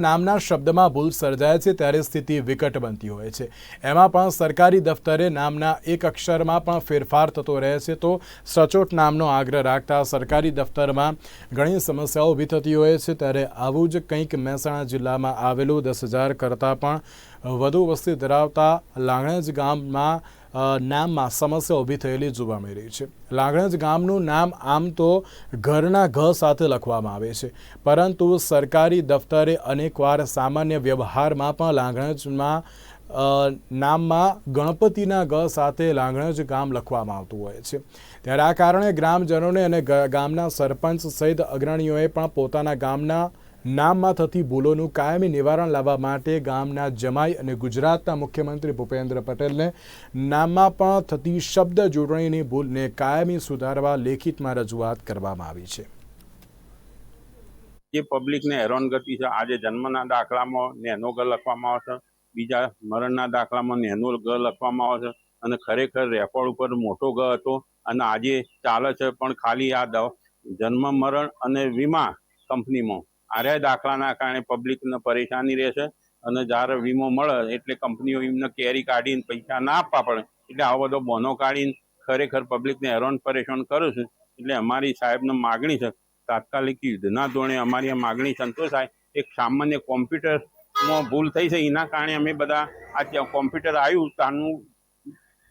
નામના શબ્દમાં ભૂલ સર્જાય છે ત્યારે સ્થિતિ વિકટ બનતી હોય છે. એમાં પણ સરકારી દફતરે નામના એક અક્ષરમાં પણ ફેરફાર થતો રહે છે તો સચોટ નામનો આગ્રહ રાખતા સરકારી દફતરમાં ઘણી સમસ્યાઓ ઊભી થતી હોય છે. ત્યારે આવું જ કંઈક મહેસાણા જિલ્લામાં આવેલું દસ હજાર કરતાં પણ વધુ વસ્તી ધરાવતા લાણજ ગામમાં નામમાં સમસ્યા ઊભી થયેલી જોવા મળી રહી છે. લાગણજ ગામનું નામ આમ તો ઘરના ઘ સાથે લખવામાં આવે છે. પરંતુ સરકારી દફતરે અનેકવાર સામાન્ય વ્યવહારમાં પણ લાંગણજમાં નામમાં ગણપતિના ગ સાથે લાંગણજ ગામ લખવામાં આવતું હોય છે. ત્યારે આ કારણે ગ્રામજનોને અને ગામના સરપંચ સહિત અગ્રણીઓએ પણ પોતાના ગામના નામમાં થતી ભૂલોનું કાયમી નિવારણ લાવવા માટે ગામના જમાઈ અને ગુજરાતના મુખ્યમંત્રી ભૂપેન્દ્ર પટેલને નામમાં પણ થતી શબ્દ જોડણીની ભૂલને કાયમી સુધારવા લેખિતમાં રજૂઆત કરવામાં આવી છે. જે પબ્લિકને હેરાનગતિ છે, આજે જન્મના દાખલામાં નેનો ગ લખવામાં આવે છે, બીજા મરણના દાખલામાં નેનો ગ લખવામાં આવે છે અને ખરેખર રેકોર્ડ ઉપર મોટો ગ હતો અને આજે ચાલે છે, પણ ખાલી આ જન્મ, મરણ અને વીમા કંપનીમાં આર્યા દાખલાના કારણે પબ્લિકને પરેશાની રહેશે અને જ્યારે વીમો મળે એટલે કંપનીઓ એમને કેરી કાઢીને પૈસા ના આપવા પડે. એટલે આવો બધો બોનો કાઢીને ખરેખર પબ્લિકને હેરાન પરેશાન કરું છું. એટલે અમારી સાહેબને માગણી છે, તાત્કાલિક યુદ્ધના ધોરણે અમારી આ માગણી સંતોષાય. એક સામાન્ય કોમ્પ્યુટરમાં ભૂલ થઈ છે, એના કારણે અમે બધા આ કોમ્પ્યુટર આવ્યું તાનું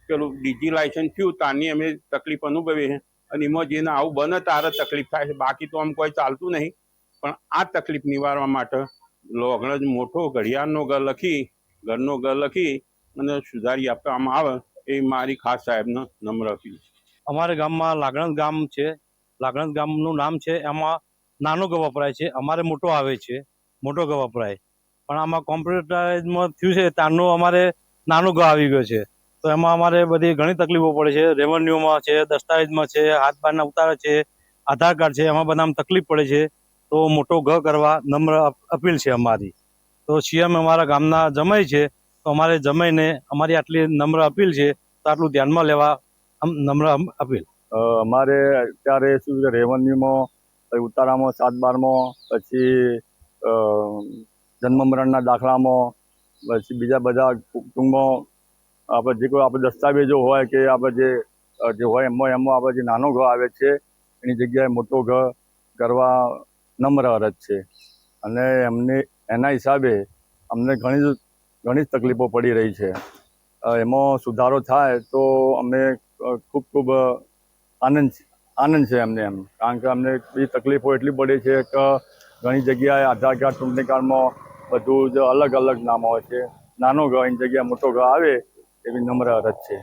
પેલું ડીજી લાયસન્સ થયું તાની અમે તકલીફ અનુભવી છે. અને એમાં જેને આવું બને, તારે તકલીફ થાય છે. બાકી તો આમ કોઈ ચાલતું નહીં. પણ આ તકલીફ નિવારવા માટે લોગણ જ મોટો ઘડિયાળનો ઘર લખી, ઘરનો ઘર લખી અને સુધારી આપવામાં આવે એ મારી ખાસ સાહેબને નમ્ર અપીલ છે. અમારે ગામમાં લાગણજ ગામ છે. લાગણજ ગામનું નામ છે. એમાં નાનો ગ વપરાય છે. અમારે મોટો આવે છે. મોટો ગ વપરાય. પણ આમાં કોમ્પ્યુટરાઇઝમાં થયું છે. ત્યારનું અમારે નાનો ગ આવી ગયો છે. તો એમાં અમારે બધી ઘણી તકલીફો પડે છે. રેવન્યુમાં છે, દસ્તાવેજમાં છે હાથ બારના ઉતારા છે, આધાર કાર્ડ છે. એમાં બધામાં તકલીફ પડે છે. તો મોટો ઘ કરવા નમ્ર અપીલ છે અમારી. તો સીએમ અમારા ગામના જમાઈ છે, તો અમારે જમાઈને અમારી આટલી નમ્ર અપીલ છે, તો આટલું ધ્યાનમાં લેવા નમ્ર અપીલ. અમારે અત્યારે શું છે, રેવન્યુમાં ઉતારામાં સાત બારમાં પછી જન્મ મરણના દાખલામાં, પછી બીજા બધા ટૂંકમાં આપણે જે કોઈ આપણે દસ્તાવેજો હોય કે આપણે જે જે હોય એમાં એમાં આપણે જે નાનો ઘ આવે છે, એની જગ્યાએ મોટો ઘ કરવા નમ્ર અરજ છે. અને એમને, એના હિસાબે અમને ઘણી ઘણી જ તકલીફો પડી રહી છે. એમાં સુધારો થાય તો અમે ખૂબ ખૂબ આનંદ આનંદ છે અમને એમ. કારણ કે અમને એ તકલીફો એટલી પડી છે કે ઘણી જગ્યાએ આધાર કાર્ડ, ચૂંટણી કાર્ડમાં બધું જ અલગ અલગ નામ હોય છે. નાનો ઘ એની જગ્યાએ મોટો ઘ આવે એવી નમ્ર અરજ છે.